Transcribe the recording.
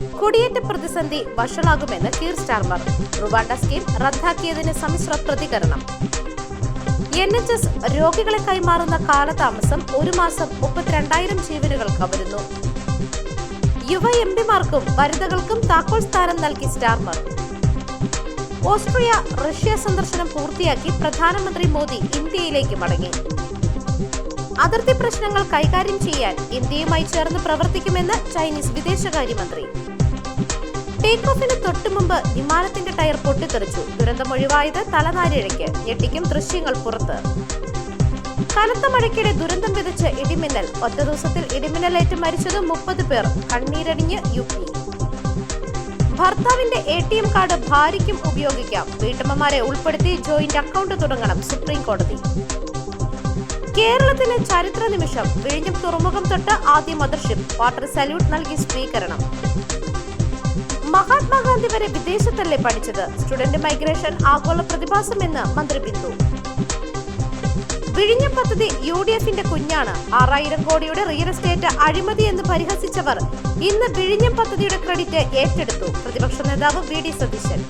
കുടിയേറ്റ പ്രതിസന്ധി വഷളാകുമെന്ന് കീർ സ്റ്റാർമർ. റുവാണ്ട സ്കീം റദ്ദാക്കിയതിന് സമ്മിശ്ര പ്രതികരണം. എൻ എച്ച് എസ് രോഗികളെ കൈമാറുന്ന കാലതാമസം ഒരു മാസം മുപ്പത്തിരണ്ടായിരം ജീവനുകൾ കവരുന്നു യുവ എം പിമാർക്കും വനിതകൾക്കും താക്കോൽ സ്ഥാനം നൽകി സ്റ്റാർമർ. ഓസ്ട്രിയ റഷ്യ സന്ദർശനം പൂർത്തിയാക്കി പ്രധാനമന്ത്രി മോദി ഇന്ത്യയിലേക്ക് മടങ്ങി. അതിർത്തി പ്രശ്നങ്ങൾ കൈകാര്യം ചെയ്യാൻ ഇന്ത്യയുമായി ചേർന്ന് പ്രവർത്തിക്കുമെന്ന് ചൈനീസ് വിദേശകാര്യമന്ത്രി. ടേക്ക് ഓഫിന് തൊട്ടുമുമ്പ് വിമാനത്തിന്റെ ടയർ പൊട്ടിത്തെറിച്ചു. ദുരന്തം ഒഴിവായത് തലനാരിഴയ്ക്ക്. ഞെട്ടിക്കും ദൃശ്യങ്ങൾ പുറത്ത്. കനത്ത മഴയ്ക്കിടെ ദുരന്തം വിതച്ച് ഇടിമിന്നൽ. ഒറ്റ ദിവസത്തിൽ ഇടിമിന്നലേറ്റ് മരിച്ചത് മുപ്പത് പേർ. കണ്ണീരടിഞ്ഞ് യു പി. ഭർത്താവിന്റെ എ ടി എം കാർഡ് ഭാര്യയ്ക്കും ഉപയോഗിക്കാം. വീട്ടമ്മമാരെ ഉൾപ്പെടുത്തി ജോയിന്റ് അക്കൗണ്ട് തുടങ്ങണം സുപ്രീം കോടതി. കേരളത്തിന് ചരിത്ര നിമിഷം. വിഴിഞ്ഞം തുറമുഖം തൊട്ട് ആദ്യ മദർഷിപ്പ്. വാട്ടർ സല്യൂട്ട് നൽകി സ്വീകരണം. മഹാത്മാഗാന്ധി വരെ വിദേശത്തല്ലേ പഠിച്ചത്? സ്റ്റുഡന്റ് മൈഗ്രേഷൻ ആഗോള പ്രതിഭാസമെന്ന് മന്ത്രി ബിന്ദു. വിഴിഞ്ഞം പദ്ധതി യു ഡി എഫിന്റെ കുഞ്ഞാണ്. ആറായിരം കോടിയുടെ റിയൽ എസ്റ്റേറ്റ് അഴിമതി എന്ന് പരിഹസിച്ചവർ ഇന്ന് വിഴിഞ്ഞം പദ്ധതിയുടെ ക്രെഡിറ്റ് ഏറ്റെടുത്തു. പ്രതിപക്ഷ നേതാവ് വി ഡി സതീശൻ.